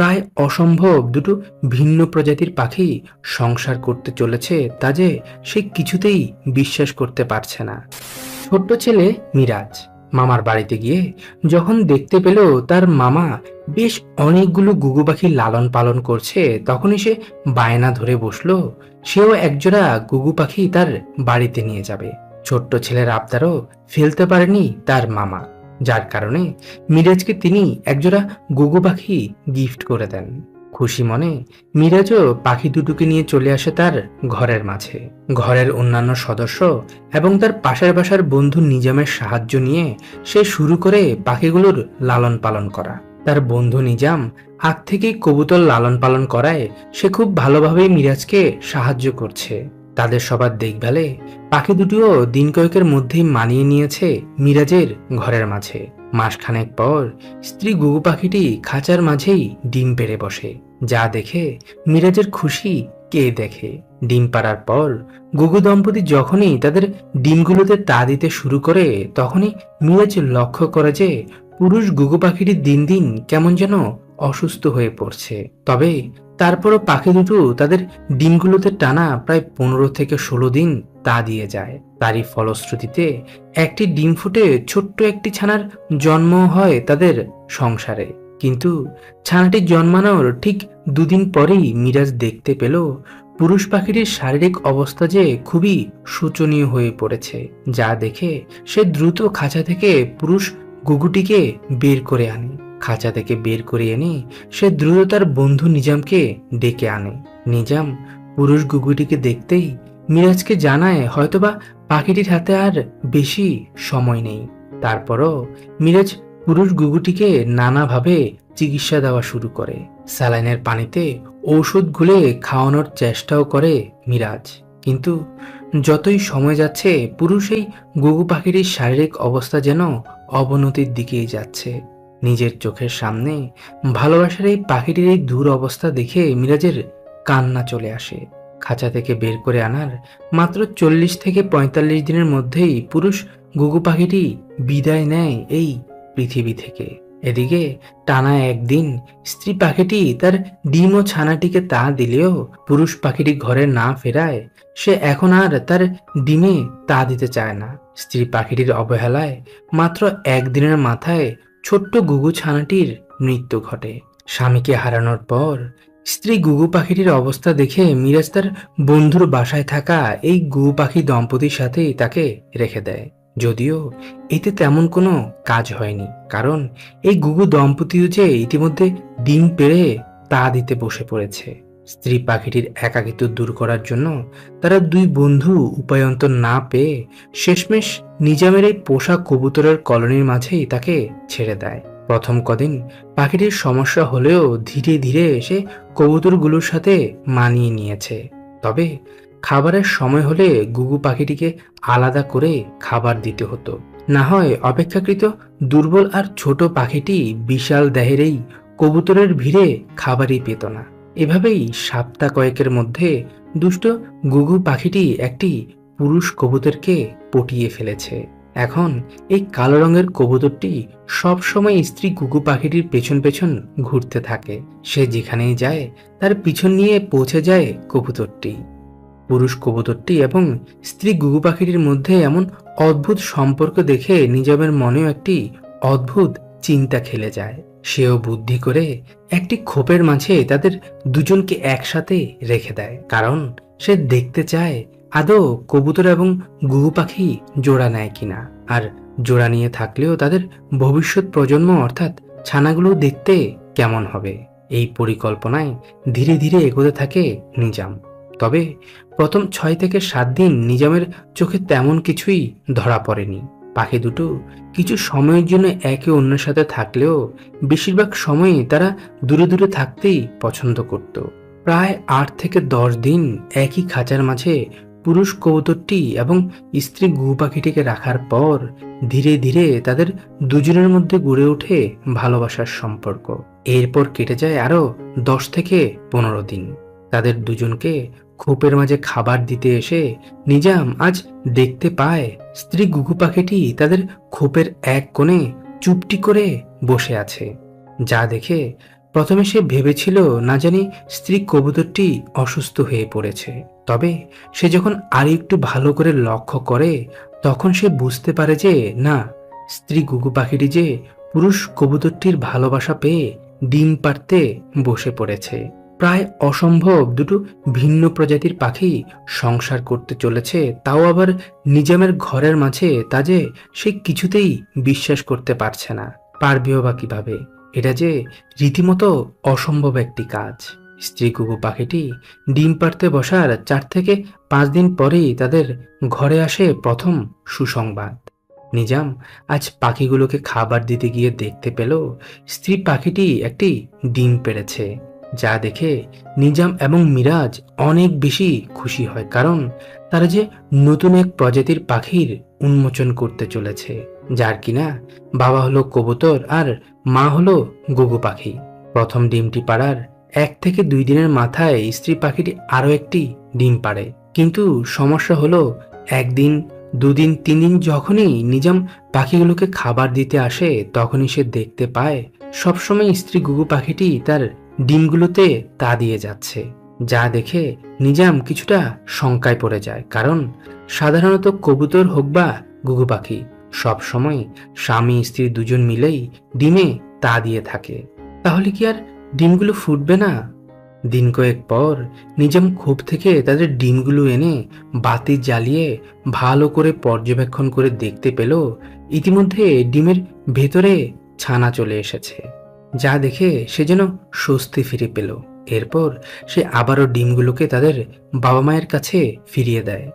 প্রায় অসম্ভব দুটো ভিন্ন প্রজাতির পাখি সংসার করতে চলেছে তা যে সে কিছুতেই বিশ্বাস করতে পারছে না। ছোট্ট ছেলে মিরাজ মামার বাড়িতে গিয়ে যখন দেখতে পেল তার মামা বেশ অনেকগুলো গুগু পাখি লালন পালন করছে, তখনই সে বায়না ধরে বসল, সেও একজোড়া গুগু পাখি তার বাড়িতে নিয়ে যাবে। ছোট্ট ছেলের আবদারও ফেলতে পারেনি তার মামা। যার কারণে মিরাজকে তিনি একজোড়া গুগু পাখি গিফট করে দেন। খুশি মনে মিরাজও পাখি দুটোকে নিয়ে চলে আসে তার ঘরের মাঝে। ঘরের অন্যান্য সদস্য এবং তার পাশের বাসার বন্ধু নিজামের সাহায্য নিয়ে সে শুরু করে পাখিগুলোর লালন পালন করা। তার বন্ধু নিজাম আগ থেকেই কবুতর লালন পালন করায় সে খুব ভালোভাবেই মিরাজকে সাহায্য করছে। তাদের সবার দেখভালে পাখি দুটিও দিন কয়েকের মধ্যেই মানিয়ে নিয়েছে মিরাজের ঘরের মাঝে। মাসখানেক পর স্ত্রী গুগু পাখিটি খাঁচার মাঝেই ডিম পেড়ে বসে। যা দেখে মিরাজের খুশি কে দেখে। ডিম পাড়ার পর গুগু দম্পতি যখনই তাদের ডিমগুলোতে তা দিতে শুরু করে, তখনই মিরাজ লক্ষ্য করে যে পুরুষ গুগু পাখিটি দিন দিন কেমন যেন অসুস্থ হয়ে পড়ছে। তবে তারপরও পাখি দুটো তাদের ডিমগুলোতে টানা প্রায় পনেরো থেকে ষোলো দিন তা দিয়ে যায়। তারই ফলশ্রুতিতে একটি ডিম ফুটে ছোট্ট একটি ছানার জন্ম হয় তাদের সংসারে। কিন্তু ছানাটি জন্মানোর ঠিক দুদিন পরেই মিরাজ দেখতে পেল পুরুষ পাখিটির শারীরিক অবস্থা যে খুবই শোচনীয় হয়ে পড়েছে, যা দেখে সে দ্রুত খাঁচা থেকে পুরুষ গুগুটিকে বের করে আনে। খাঁচা থেকে বের করে এনে সে দ্রুত তার বন্ধু নিজামকে ডেকে আনে। নিজাম পুরুষ গুগুটিকে দেখতেই মিরাজকে জানায় হয়তোবা পাখিটির হাতে আর বেশি সময় নেই। তারপরও মিরাজ পুরুষ গুগুটিকে নানাভাবে চিকিৎসা দেওয়া শুরু করে। স্যালাইনের পানিতে ঔষধ গুলে খাওয়ানোর চেষ্টাও করে মিরাজ। কিন্তু যতই সময় যাচ্ছে, পুরুষ এই গুগু পাখিটির শারীরিক অবস্থা যেন অবনতির দিকেই যাচ্ছে। নিজের চোখের সামনে ভালোবাসার এই পাখিটির এই দূর অবস্থা দেখে মিরাজের কান্না চলে আসে। খাঁচা থেকে বের করে আনার মাত্র চল্লিশ থেকে পঁয়তাল্লিশ দিনের মধ্যেই পুরুষ গুগু পাখিটি বিদায় নেয় এই পৃথিবী থেকে। এদিকে টানা একদিন স্ত্রী পাখিটি তার ডিম ও ছানাটিকে তা দিলেও পুরুষ পাখিটি ঘরে না ফেরায়, সে এখন আর তার ডিমে তা দিতে চায় না। স্ত্রী পাখিটির অবহেলায় মাত্র একদিনের মাথায় ছোট্ট গুগু ছানাটির মৃত্যু ঘটে। স্বামীকে হারানোর পর স্ত্রী গুগু পাখিটির অবস্থা দেখে মিরাজ তার বন্ধুর বাসায় থাকা এই গুগু পাখি দম্পতির সাথেই তাকে রেখে দেয়। যদিও এতে তেমন কোনো কাজ হয়নি, কারণ এই গুগু দম্পতিও যে ইতিমধ্যে ডিম পেড়ে তা দিতে বসে পড়েছে। স্ত্রী পাখিটির একাকিত্ব দূর করার জন্য তারা দুই বন্ধু উপায়ন্তর না পেয়ে শেষমেশ নিজামের এই পোষা কবুতরের কলোনির মাঝেই তাকে ছেড়ে দেয়। প্রথম কদিন পাখিটির সমস্যা হলেও ধীরে ধীরে এসে কবুতরগুলোর সাথে মানিয়ে নিয়েছে। তবে খাবারের সময় হলে গুগু পাখিটিকে আলাদা করে খাবার দিতে হতো। না হয় অপেক্ষাকৃত দুর্বল আর ছোট পাখিটি বিশাল দেহের এই কবুতরের ভিড়ে খাবারই পেত না। এভাবেই সপ্তাহ কয়েকের মধ্যে দুষ্ট গুগু পাখিটি একটি পুরুষ কবুতরকে পটিয়ে ফেলেছে। এখন এই কালো রঙের কবুতরটি সবসময় স্ত্রী গুগু পাখিটির পেছন পেছন ঘুরতে থাকে। সে যেখানেই যায়, তার পিছন নিয়ে পৌঁছে যায় কবুতরটি। পুরুষ কবুতরটি এবং স্ত্রী গুগু পাখিটির মধ্যে এমন অদ্ভুত সম্পর্ক দেখে নিজামের মনেও একটি অদ্ভুত চিন্তা খেলে যায়। সেও বুদ্ধি করে একটি খোপের মাঝে তাদের দুজনকে একসাথে রেখে দেয়। কারণ সে দেখতে চায় আদৌ কবুতর এবং গুহু পাখি জোড়া নেয় কিনা। আর জোড়া নিয়ে থাকলেও তাদের ভবিষ্যৎ প্রজন্ম অর্থাৎ ছানাগুলো দেখতে কেমন হবে? এই পরিকল্পনায় ধীরে ধীরে এগোতে থাকে নিজাম। তবে প্রথম ছয় থেকে সাত দিন নিজামের চোখে তেমন কিছুই ধরা পড়েনি। পাখি দুটো কিছু সময়ের জন্য একে অন্যের সাথে থাকলেও বেশিরভাগ সময়ই তারা দূরে দূরে থাকতেই পছন্দ করত। প্রায় আট থেকে দশ দিন একই খাঁচার মাঝে পুরুষ কবুতরটি এবং স্ত্রী গু পাখিটিকে রাখার পর ধীরে ধীরে তাদের দুজনের মধ্যে গড়ে ওঠে ভালোবাসার সম্পর্ক। এরপর কেটে যায় আরও দশ থেকে পনেরো দিন। তাদের দুজনকে খোপের মাঝে খাবার দিতে এসে নিজাম আজ দেখতে পায় স্ত্রী গুগু পাখিটি তাদের খোপের এক কোণে চুপটি করে বসে আছে। যা দেখে প্রথমে সে ভেবেছিল না জানি স্ত্রী কবুতরটি অসুস্থ হয়ে পড়েছে। তবে সে যখন আর একটু ভালো করে লক্ষ্য করে, তখন সে বুঝতে পারে যে, না, স্ত্রী গুগু পাখিটি যে পুরুষ কবুতরটির ভালোবাসা পেয়ে ডিম পারতে বসে পড়েছে। প্রায় অসম্ভব দুটো ভিন্ন প্রজাতির পাখি সংসার করতে চলেছে, তাও আবার নিজামের ঘরের মাঝে তা যে সে কিছুতেই বিশ্বাস করতে পারছে না। পারবেও বা কীভাবে? এটা যে রীতিমতো অসম্ভব একটি কাজ। স্ত্রী কুকু পাখিটি ডিম পাড়তে বসার চার থেকে পাঁচ দিন পরেই তাদের ঘরে আসে প্রথম সুসংবাদ। নিজাম আজ পাখিগুলোকে খাবার দিতে গিয়ে দেখতে পেল, স্ত্রী পাখিটি একটি ডিম পেড়েছে। যা দেখে নিজাম এবং মিরাজ অনেক বেশি খুশি হয় কারণ তারা যে নতুন এক প্রজাতির পাখির উন্মোচন করতে চলেছে, যার কিনা বাবা হলো কবুতর আর মা হলো গুগু পাখি। প্রথম ডিমটি পাড়ার এক থেকে দুই দিনের মাথায় স্ত্রী পাখিটি আরও একটি ডিম পাড়ে। কিন্তু সমস্যা হলো একদিন, দুদিন তিন দিন যখনই নিজাম পাখিগুলোকে খাবার দিতে আসে, তখনই সে দেখতে পায় সবসময় স্ত্রী গুগু পাখিটি তার ডিমগুলোতে তা দিয়ে যাচ্ছে, যা দেখে নিজাম কিছুটা শঙ্কায় পড়ে যায়, কারণ সাধারণত কবুতর হোক বা গুগু পাখি সবসময় স্বামী, স্ত্রী দুজন মিলেই ডিমে তা দিয়ে থাকে। তাহলে কি আর ডিমগুলো ফুটবে না? দিন কয়েক পর নিজাম ক্ষোভ থেকে তাদের ডিমগুলো এনে বাতি জ্বালিয়ে ভালো করে পর্যবেক্ষণ করে দেখতে পেল, ইতিমধ্যে ডিমের ভেতরে ছানা চলে এসেছে। যা দেখে সে যেন স্বস্তি ফিরে পেল। এরপর সে আবারও ডিমগুলোকে তাদের বাবা মায়ের কাছে ফিরিয়ে দেয়।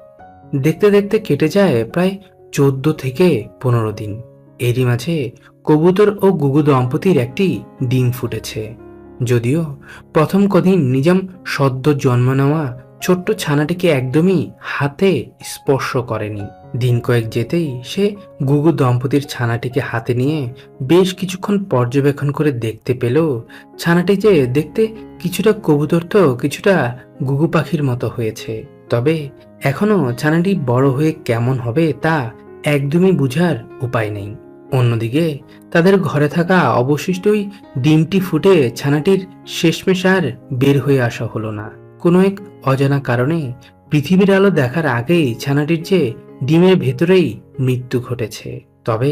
দেখতে দেখতে কেটে যায় প্রায় চোদ্দ থেকে পনেরো দিন। এরই মাঝে কবুতর ও গুগু দম্পতির একটি ডিম ফুটেছে। যদিও প্রথম কদিন নিজাম সদ্য জন্ম নেওয়া ছোট্ট ছানাটিকে একদমই হাতে স্পর্শ করেনি। দিন কয়েক যেতেই সে গুগু দম্পতির ছানাটিকে হাতে নিয়ে বেশ কিছুক্ষণ পর্যবেক্ষণ করে দেখতে পেল। ছানাটি যে দেখতে কিছুটা কবুতর তো কিছুটা গুগু পাখির মতো হয়েছে। তবে এখনও ছানাটি বড় হয়ে কেমন হবে তা একদমই বুঝার উপায় নেই। অন্যদিকে তাদের ঘরে থাকা অবশিষ্টই ডিমটি ফুটে ছানাটির শেষমেশ আর বের হয়ে আসা হলো না। কোনো এক অজানা কারণে পৃথিবীর আলো দেখার আগেই ছানাটির যে ডিমের ভেতরেই মৃত্যু ঘটেছে। তবে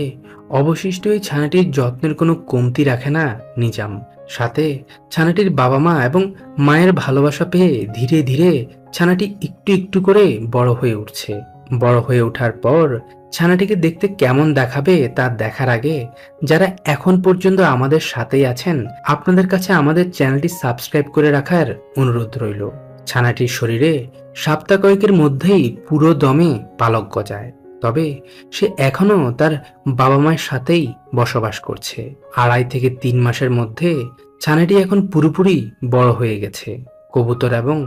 অবশিষ্ট এই ছানাটির যত্নের কোনো কমতি রাখে না নিজাম। সাথে ছানাটির বাবা মা এবং মায়ের ভালোবাসা পেয়ে ধীরে ধীরে ছানাটি একটু একটু করে বড় হয়ে উঠছে। বড় হয়ে ওঠার পর ছানাটিকে দেখতে কেমন দেখাবে তা দেখার আগে যারা এখন পর্যন্ত আমাদের সাথেই আছেন, আপনাদের কাছে আমাদের চ্যানেলটি সাবস্ক্রাইব করে রাখার অনুরোধ রইল। ছানাটির শরীরে সপ্তাহ কয়েকের মধ্যেই পুরো দমে পালক গজায়। তবে সে এখনও তার বাবা মায়ের সাথেই বসবাস করছে। আড়াই থেকে তিন মাসের মধ্যে ছানাটি এখন পুরোপুরি বড় হয়ে গেছে। কবুতর এবং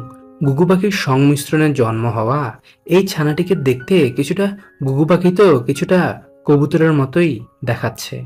গুগু পাখির সংমিশ্রণে জন্ম হওয়া এই ছানাটিকে দেখতে কিছুটা গুগু পাখি তো কিছুটা কবুতরের মতোই দেখাচ্ছে।